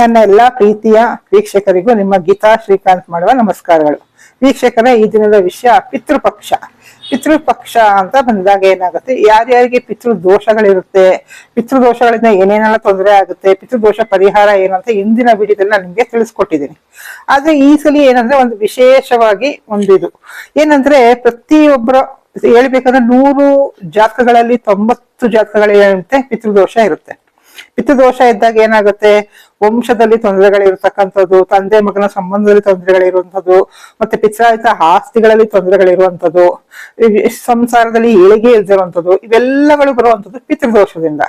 ನನ್ನ ಎಲ್ಲಾ ಪ್ರೀತಿಯ ವೀಕ್ಷಕರಿಗೂ ನಿಮ್ಮ ಗೀತಾ ಶ್ರೀಕಾಂತ್ ಮಾಡುವ ನಮಸ್ಕಾರಗಳು. ವೀಕ್ಷಕರೇ, ಈ ದಿನದ ವಿಷಯ ಪಿತೃಪಕ್ಷ. ಪಿತೃಪಕ್ಷ ಅಂತ ಬಂದಾಗ ಏನಾಗುತ್ತೆ? ಯಾರ್ಯಾರಿಗೆ ಪಿತೃ ದೋಷಗಳಿರುತ್ತೆ ಪಿತೃ ದೋಷಗಳಿಂದ ಏನೇನೆಲ್ಲ ತೊಂದರೆ ಆಗುತ್ತೆ, ಪಿತೃದೋಷ ಪರಿಹಾರ ಏನಂತ ಇಂದಿನ ವಿಡಿಯೋದಲ್ಲಿ ನಾನು ನಿಮ್ಗೆ ತಿಳಿಸ್ಕೊಟ್ಟಿದ್ದೀನಿ. ಆದ್ರೆ ಈ ಸಲ ಏನಂದ್ರೆ ಒಂದು ವಿಶೇಷವಾಗಿ ಒಂದಿದು. ಏನಂದ್ರೆ ಪ್ರತಿಯೊಬ್ಬರ ಹೇಳ್ಬೇಕಂದ್ರೆ ನೂರು ಜಾತಕಗಳಲ್ಲಿ ತೊಂಬತ್ತು ಜಾತಕಗಳೇನಂತೆ ಪಿತೃದೋಷ ಇರುತ್ತೆ. ಪಿತೃದೋಷ ಇದ್ದಾಗ ಏನಾಗುತ್ತೆ? ವಂಶದಲ್ಲಿ ತೊಂದರೆಗಳಿರ್ತಕ್ಕಂಥದ್ದು, ತಂದೆ ಮಗನ ಸಂಬಂಧದಲ್ಲಿ ತೊಂದರೆಗಳಿರುವಂಥದ್ದು, ಮತ್ತೆ ಪಿತ್ರಾಯಿತ ಆಸ್ತಿಗಳಲ್ಲಿ ತೊಂದರೆಗಳಿರುವಂಥದ್ದು ಸಂಸಾರದಲ್ಲಿ ಏಳಿಗೆ ಇಲ್ದಿರುವಂಥದ್ದು, ಇವೆಲ್ಲಗಳು ಬರುವಂಥದ್ದು ಪಿತೃದೋಷದಿಂದ.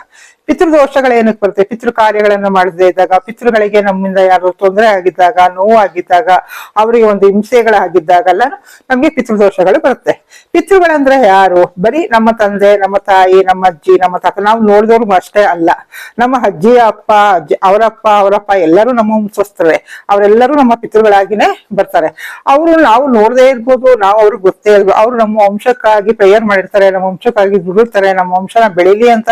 ಪಿತೃದೋಷಗಳು ಏನಕ್ಕೆ ಬರುತ್ತೆ? ಪಿತೃ ಕಾರ್ಯಗಳನ್ನು ಮಾಡದೇ ಇದ್ದಾಗ, ಪಿತೃಗಳಿಗೆ ನಮ್ಮಿಂದ ಯಾರು ತೊಂದರೆ ಆಗಿದ್ದಾಗ, ನೋವಾಗಿದ್ದಾಗ, ಅವರಿಗೆ ಒಂದು ಹಿಂಸೆಗಳಾಗಿದ್ದಾಗೆಲ್ಲ ನಮ್ಗೆ ಪಿತೃದೋಷಗಳು ಬರುತ್ತೆ. ಪಿತೃಗಳಂದ್ರೆ ಯಾರು? ಬರೀ ನಮ್ಮ ತಂದೆ, ನಮ್ಮ ತಾಯಿ, ನಮ್ಮ ಅಜ್ಜಿ, ನಮ್ಮ ತಾತ. ನಾವು ನೋಡಿದವ್ರು ಅಷ್ಟೇ ಅಲ್ಲ. ನಮ್ಮ ಅಜ್ಜಿಯ ಅಪ್ಪ, ಅಜ್ಜಿ, ಅವರಪ್ಪ ಅವರಪ್ಪ ಎಲ್ಲರೂ ನಮ್ಮ ವಂಶಸ್ಥರೇ ಅವರೆಲ್ಲರೂ ನಮ್ಮ ಪಿತೃಗಳಾಗಿನೇ ಬರ್ತಾರೆ. ಅವರು ನಾವು ನೋಡದೇ ಇರ್ಬೋದು, ನಾವು ಅವ್ರಿಗೆ ಗೊತ್ತೇ ಇರ್ಬೋದು, ಅವ್ರು ನಮ್ಮ ವಂಶಕ್ಕಾಗಿ ಪ್ರೇಯರ್ ಮಾಡಿರ್ತಾರೆ, ನಮ್ಮ ವಂಶಕ್ಕಾಗಿ ದುಡಿರ್ತಾರೆ ನಮ್ಮ ವಂಶನ ಬೆಳೀಲಿ ಅಂತ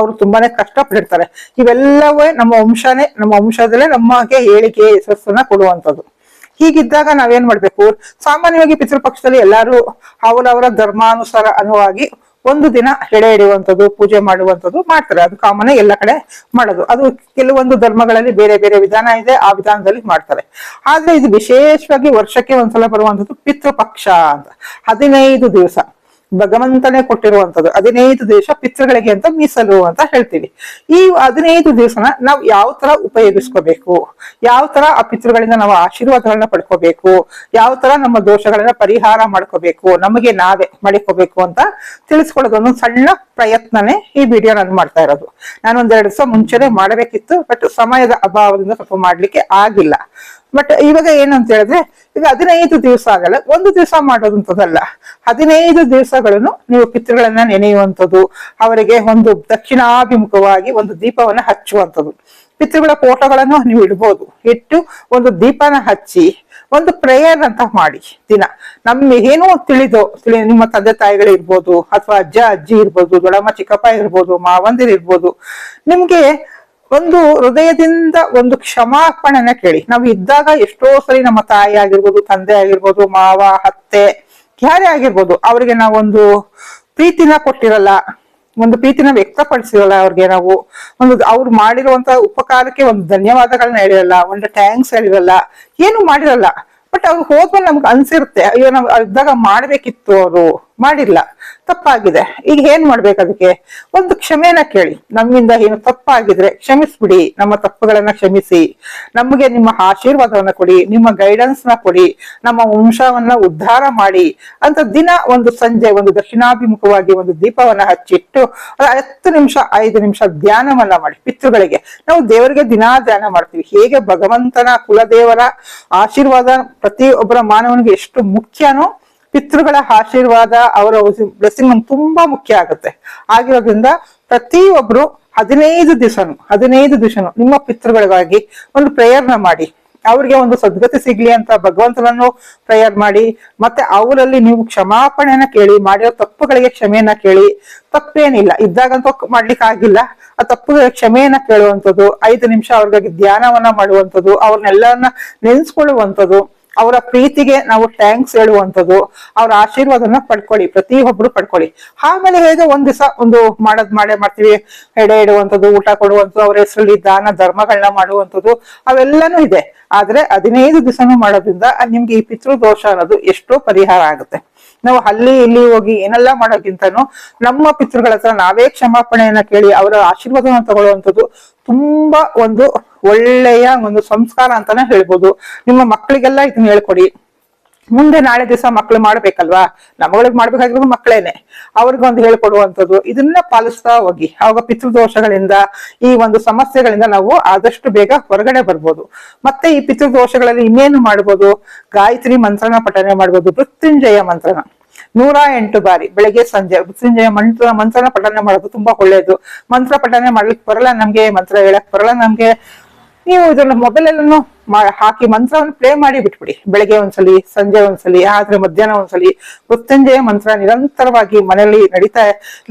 ಅವ್ರು ತುಂಬಾನೇ ಕಷ್ಟಪಟ್ಟಿರ್ತಾರೆ. ಇವೆಲ್ಲವೇ ನಮ್ಮ ವಂಶನೇ, ನಮ್ಮ ವಂಶದಲ್ಲೇ ನಮಗೆ ಹೇಳಿಕೆ, ಯಶಸ್ಸನ್ನ ಕೊಡುವಂಥದ್ದು. ಹೀಗಿದ್ದಾಗ ನಾವೇನ್ ಮಾಡ್ಬೇಕು? ಸಾಮಾನ್ಯವಾಗಿ ಪಿತೃಪಕ್ಷದಲ್ಲಿ ಎಲ್ಲಾರು ಅವರವರ ಧರ್ಮಾನುಸಾರ ಅನುವಾಗಿ ಒಂದು ದಿನ ಎಡೆ ಹಿಡಿಯುವಂಥದ್ದು ಪೂಜೆ ಮಾಡುವಂಥದ್ದು ಮಾಡ್ತಾರೆ. ಅದು ಕಾಮನ್ ಎಲ್ಲ ಕಡೆ ಮಾಡೋದು. ಅದು ಕೆಲವೊಂದು ಧರ್ಮಗಳಲ್ಲಿ ಬೇರೆ ಬೇರೆ ವಿಧಾನ ಇದೆ, ಆ ವಿಧಾನದಲ್ಲಿ ಮಾಡ್ತಾರೆ. ಆದ್ರೆ ಇದು ವಿಶೇಷವಾಗಿ ವರ್ಷಕ್ಕೆ ಒಂದ್ಸಲ ಬರುವಂಥದ್ದು ಪಿತೃಪಕ್ಷ ಅಂತ. ಹದಿನೈದು ದಿವಸ. ಭಗವಂತನೇ ಕೊಟ್ಟಿರುವಂತದ್ದು ಹದಿನೈದು ದಿವಸ ಪಿತೃಗಳಿಗೆ ಅಂತ ಮೀಸಲು ಅಂತ ಹೇಳ್ತೀವಿ. ಈ ಹದಿನೈದು ದಿವಸನ ನಾವು ಯಾವ ತರ ಉಪಯೋಗಿಸ್ಕೋಬೇಕು? ಯಾವ ತರ ಆ ಪಿತೃಗಳಿಂದ ನಾವು ಆಶೀರ್ವಾದಗಳನ್ನ ಪಡ್ಕೋಬೇಕು? ಯಾವ ತರ ನಮ್ಮ ದೋಷಗಳನ್ನ ಪರಿಹಾರ ಮಾಡ್ಕೋಬೇಕು? ನಮಗೆ ನಾವೇ ಮಾಡಿಕೋಬೇಕು ಅಂತ ತಿಳಿಸ್ಕೊಳ್ಳೋದು ಒಂದು ಸಣ್ಣ ಪ್ರಯತ್ನನೇ ಈ ವಿಡಿಯೋ ನಾನು ಮಾಡ್ತಾ ಇರೋದು. ನಾನು ಒಂದೆರಡು ದಿವಸ ಮುಂಚೆನೆ ಮಾಡಬೇಕಿತ್ತು ಬಟ್ ಸಮಯದ ಅಭಾವದಿಂದ ಸ್ವಲ್ಪ ಮಾಡ್ಲಿಕ್ಕೆ ಆಗಿಲ್ಲ. ಬಟ್ ಇವಾಗ ಏನಂತ ಹೇಳಿದ್ರೆ, ಈಗ ಹದಿನೈದು ದಿವಸ ಆಗಲ್ಲ. ಒಂದು ದಿವಸ ಮಾಡೋದಂತದಲ್ಲ. ಹದಿನೈದು ದಿವಸಗಳನ್ನು ನೀವು ಪಿತೃಗಳನ್ನ ನೆನೆಯುವಂಥದ್ದು, ಅವರಿಗೆ ಒಂದು ದಕ್ಷಿಣಾಭಿಮುಖವಾಗಿ ಒಂದು ದೀಪವನ್ನು ಹಚ್ಚುವಂಥದ್ದು. ಪಿತೃಗಳ ಫೋಟೋಗಳನ್ನು ನೀವು ಇಡ್ಬೋದು. ಇಟ್ಟು ಒಂದು ದೀಪನ ಹಚ್ಚಿ, ಒಂದು ಪ್ರೇಯರ್ ಅಂತ ಮಾಡಿ ದಿನ. ನಮ್ಗೆ ಏನು ತಿಳಿದೋ, ತಿಳಿ, ನಿಮ್ಮ ತಂದೆ ತಾಯಿಗಳಿರ್ಬೋದು ಅಥವಾ ಅಜ್ಜ, ಅಜ್ಜಿ ಇರ್ಬೋದು, ದೊಡ್ಡಮ್ಮ, ಚಿಕ್ಕಪ್ಪ ಇರ್ಬೋದು, ಮಾವಂದಿರ್ ಇರ್ಬೋದು, ನಿಮ್ಗೆ ಒಂದು ಹೃದಯದಿಂದ ಒಂದು ಕ್ಷಮಾಪಣೆನ ಕೇಳಿ. ನಾವು ಇದ್ದಾಗ ಎಷ್ಟೋ ಸರಿ ನಮ್ಮ ತಾಯಿ ಆಗಿರ್ಬೋದು, ತಂದೆ ಆಗಿರ್ಬೋದು, ಮಾವ, ಅತ್ತೆ ಯಾರೇ ಆಗಿರ್ಬೋದು. ಅವರಿಗೆ ನಾವೊಂದು ಪ್ರೀತಿನ ಕೊಟ್ಟಿರಲ್ಲ, ಒಂದು ಪ್ರೀತಿನ ವ್ಯಕ್ತಪಡಿಸಿರಲ್ಲ ಅವ್ರಿಗೆ ನಾವು. ಒಂದು ಅವ್ರು ಮಾಡಿರುವಂತ ಉಪಕಾರಕ್ಕೆ ಒಂದು ಧನ್ಯವಾದಗಳನ್ನ ಹೇಳಿರಲ್ಲ, ಒಂದು ಥ್ಯಾಂಕ್ಸ್ ಹೇಳಿರಲ್ಲ, ಏನು ಮಾಡಿರಲ್ಲ. ಬಟ್ ಅವ್ರು ಹೋದ್ಮೇಲೆ ನಮ್ಗೆ ಅನ್ಸಿರುತ್ತೆ, ಅಯ್ಯೋ ನಾವು ಇದ್ದಾಗ ಮಾಡ್ಬೇಕಿತ್ತು ಅವರು, ಮಾಡಿಲ್ಲ. ತಪ್ಪಾಗಿದೆ. ಈಗ ಏನ್ ಮಾಡ್ಬೇಕು ಅದಕ್ಕೆ? ಒಂದು ಕ್ಷಮೆನ ಕೇಳಿ. ನಮ್ಮಿಂದ ಏನು ತಪ್ಪಾಗಿದ್ರೆ ಕ್ಷಮಿಸ್ಬಿಡಿ. ನಮ್ಮ ತಪ್ಪುಗಳನ್ನ ಕ್ಷಮಿಸಿ. ನಮಗೆ ನಿಮ್ಮ ಆಶೀರ್ವಾದವನ್ನ ಕೊಡಿ. ನಿಮ್ಮ ಗೈಡೆನ್ಸ್ನ ಕೊಡಿ. ನಮ್ಮ ವಂಶವನ್ನ ಉದ್ಧಾರ ಮಾಡಿ. ಅಂತ ದಿನ ಒಂದು ಸಂಜೆ ಒಂದು ದಕ್ಷಿಣಾಭಿಮುಖವಾಗಿ ಒಂದು ದೀಪವನ್ನ ಹಚ್ಚಿಟ್ಟು ಹತ್ತು ನಿಮಿಷ, ಐದು ನಿಮಿಷ ಧ್ಯಾನವನ್ನ ಮಾಡಿ. ಪಿತೃಗಳಿಗೆ. ನಾವು ದೇವರಿಗೆ ದಿನಾ ಧ್ಯಾನ ಮಾಡ್ತೀವಿ. ಹೇಗೆ ಭಗವಂತನ ಕುಲದೇವರ ಆಶೀರ್ವಾದ ಪ್ರತಿ ಒಬ್ಬರ ಮಾನವನಿಗೆ ಎಷ್ಟು ಮುಖ್ಯನೋ ಪಿತೃಗಳ ಆಶೀರ್ವಾದ ಅವರ ಬ್ಲೆಸ್ಸಿಂಗ್ ನಮ್ಗೆ ತುಂಬಾ ಮುಖ್ಯ ಆಗುತ್ತೆ. ಆಗಿರೋದ್ರಿಂದ ಪ್ರತಿಯೊಬ್ರು ಹದಿನೈದು ದಿವಸನು ಹದಿನೈದು ದಿವಸನು ನಿಮ್ಮ ಪಿತೃಗಳಿಗಾಗಿ ಒಂದು ಪ್ರೇಯರ್ನ ಮಾಡಿ. ಅವ್ರಿಗೆ ಒಂದು ಸದ್ಗತಿ ಸಿಗ್ಲಿ ಅಂತ ಭಗವಂತನನ್ನು ಪ್ರೇಯರ್ ಮಾಡಿ. ಮತ್ತೆ ಅವರಲ್ಲಿ ನೀವು ಕ್ಷಮಾಪಣೆಯನ್ನ ಕೇಳಿ, ಮಾಡಿರೋ ತಪ್ಪುಗಳಿಗೆ ಕ್ಷಮೆಯನ್ನ ಕೇಳಿ. ತಪ್ಪೇನಿಲ್ಲ, ಇದ್ದಾಗಂತೂ ಮಾಡ್ಲಿಕ್ಕೆ ಆಗಿಲ್ಲ. ಆ ತಪ್ಪುಗಳಿಗೆ ಕ್ಷಮೆಯನ್ನ ಕೇಳುವಂಥದ್ದು, ಐದು ನಿಮಿಷ ಅವ್ರಿಗಾಗಿ ಧ್ಯಾನವನ್ನ ಮಾಡುವಂಥದ್ದು, ಅವ್ರನ್ನೆಲ್ಲರನ್ನ ನೆನ್ಸ್ಕೊಳ್ಳುವಂಥದ್ದು. ಅವರ ಪ್ರೀತಿಗೆ ನಾವು ಥ್ಯಾಂಕ್ಸ್ ಹೇಳುವಂಥದ್ದು. ಅವರ ಆಶೀರ್ವಾದನ ಪಡ್ಕೊಳ್ಳಿ. ಪ್ರತಿಯೊಬ್ರು ಪಡ್ಕೊಳ್ಳಿ. ಆಮೇಲೆ ಹೇಗೆ ಒಂದ್ ದಿವಸ ಒಂದು ಮಾಡೋದ್ ಮಾಡೇ ಮಾಡ್ತೀವಿ. ಎಡೆ ಇಡುವಂಥದ್ದು, ಊಟ ಕೊಡುವಂಥದ್ದು, ಅವ್ರ ಹೆಸರಲ್ಲಿ ದಾನ, ಧರ್ಮಗಳನ್ನ ಮಾಡುವಂಥದ್ದು, ಅವೆಲ್ಲನೂ ಇದೆ. ಆದ್ರೆ ಹದಿನೈದು ದಿವಸನೂ ಮಾಡೋದ್ರಿಂದ ನಿಮ್ಗೆ ಈ ಪಿತೃ ದೋಷ ಅನ್ನೋದು ಎಷ್ಟೋ ಪರಿಹಾರ ಆಗುತ್ತೆ. ನಾವು ಅಲ್ಲಿ, ಇಲ್ಲಿ ಹೋಗಿ ಏನೆಲ್ಲ ಮಾಡೋಕ್ಕಿಂತನೂ ನಮ್ಮ ಪಿತೃಗಳ ಹತ್ರ ನಾವೇ ಕ್ಷಮಾಪಣೆಯನ್ನ ಕೇಳಿ ಅವರ ಆಶೀರ್ವಾದವನ್ನು ತಗೊಳ್ಳುವಂಥದ್ದು ತುಂಬಾ ಒಂದು ಒಳ್ಳೆಯ ಒಂದು ಸಂಸ್ಕಾರ ಅಂತಾನೆ ಹೇಳ್ಬೋದು. ನಿಮ್ಮ ಮಕ್ಕಳಿಗೆಲ್ಲ ಇದನ್ನ ಹೇಳ್ಕೊಡಿ. ಮುಂದೆ ನಾಳೆ ದಿವಸ ಮಕ್ಳು ಮಾಡ್ಬೇಕಲ್ವಾ? ನಮ್ಮಗಳಿಗೆ ಮಾಡ್ಬೇಕಾಗಿರೋದು ಮಕ್ಕಳೇನೆ. ಅವ್ರಿಗೊಂದು ಹೇಳ್ಕೊಡುವಂಥದ್ದು. ಇದನ್ನ ಪಾಲಿಸ್ತಾ ಹೋಗಿ. ಅವಾಗ ಪಿತೃದೋಷಗಳಿಂದ ಈ ಒಂದು ಸಮಸ್ಯೆಗಳಿಂದ ನಾವು ಆದಷ್ಟು ಬೇಗ ಹೊರಗಡೆ ಬರ್ಬೋದು. ಮತ್ತೆ ಈ ಪಿತೃದೋಷಗಳಲ್ಲಿ ಇನ್ನೇನು ಮಾಡ್ಬೋದು? ಗಾಯತ್ರಿ ಮಂತ್ರನ ಪಠನೆ ಮಾಡ್ಬೋದು. ಮೃತ್ಯುಂಜಯ ಮಂತ್ರನ ನೂರ ಎಂಟು ಬಾರಿ ಬೆಳಗ್ಗೆ ಸಂಜೆ ಸಂಜೆ ಮಂತ್ರ, ಮಂತ್ರನ ಪಠನೆ ಮಾಡೋದು ತುಂಬಾ ಒಳ್ಳೇದು. ಮಂತ್ರ ಪಠನೆ ಮಾಡ್ಲಿಕ್ಕೆ ಬರಲ್ಲ, ನಮ್ಗೆ ಮಂತ್ರ ಹೇಳಕ್ ಬರಲ್ಲ, ನಮ್ಗೆ ನೀವು ಇದನ್ನ ಮೊಬೈಲ್ ಮಾ- ಹಾಕಿ ಮಂತ್ರವನ್ನು ಪ್ಲೇ ಮಾಡಿ ಬಿಟ್ಬಿಡಿ. ಬೆಳಗ್ಗೆ ಒಂದ್ಸಲಿ, ಸಂಜೆ ಒಂದ್ಸಲಿ, ಆದ್ರೆ ಮಧ್ಯಾಹ್ನ ಒಂದ್ಸಲಿ ಮೃತ್ಯುಂಜಯ ಮಂತ್ರ ನಿರಂತರವಾಗಿ ಮನೆಯಲ್ಲಿ ನಡೀತಾ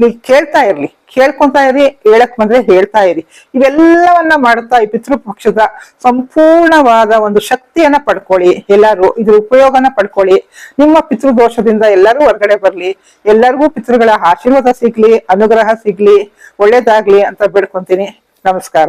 ನೀವು ಕೇಳ್ತಾ ಇರ್ಲಿ. ಕೇಳ್ಕೊಂತಾ ಇರಿ, ಹೇಳಕ್ ಬಂದ್ರೆ ಹೇಳ್ತಾ ಇರಿ. ಇವೆಲ್ಲವನ್ನ ಮಾಡುತ್ತಾ ಈ ಪಿತೃಪಕ್ಷದ ಸಂಪೂರ್ಣವಾದ ಒಂದು ಶಕ್ತಿಯನ್ನ ಪಡ್ಕೊಳ್ಳಿ. ಎಲ್ಲರೂ ಇದ್ರ ಉಪಯೋಗನ ಪಡ್ಕೊಳ್ಳಿ. ನಿಮ್ಮ ಪಿತೃದೋಷದಿಂದ ಎಲ್ಲರೂ ಹೊರಗಡೆ ಬರ್ಲಿ. ಎಲ್ಲರಿಗೂ ಪಿತೃಗಳ ಆಶೀರ್ವಾದ ಸಿಗ್ಲಿ, ಅನುಗ್ರಹ ಸಿಗ್ಲಿ. ಒಳ್ಳೇದಾಗ್ಲಿ ಅಂತ ಬೇಡ್ಕೊಂತೀನಿ. ನಮಸ್ಕಾರ.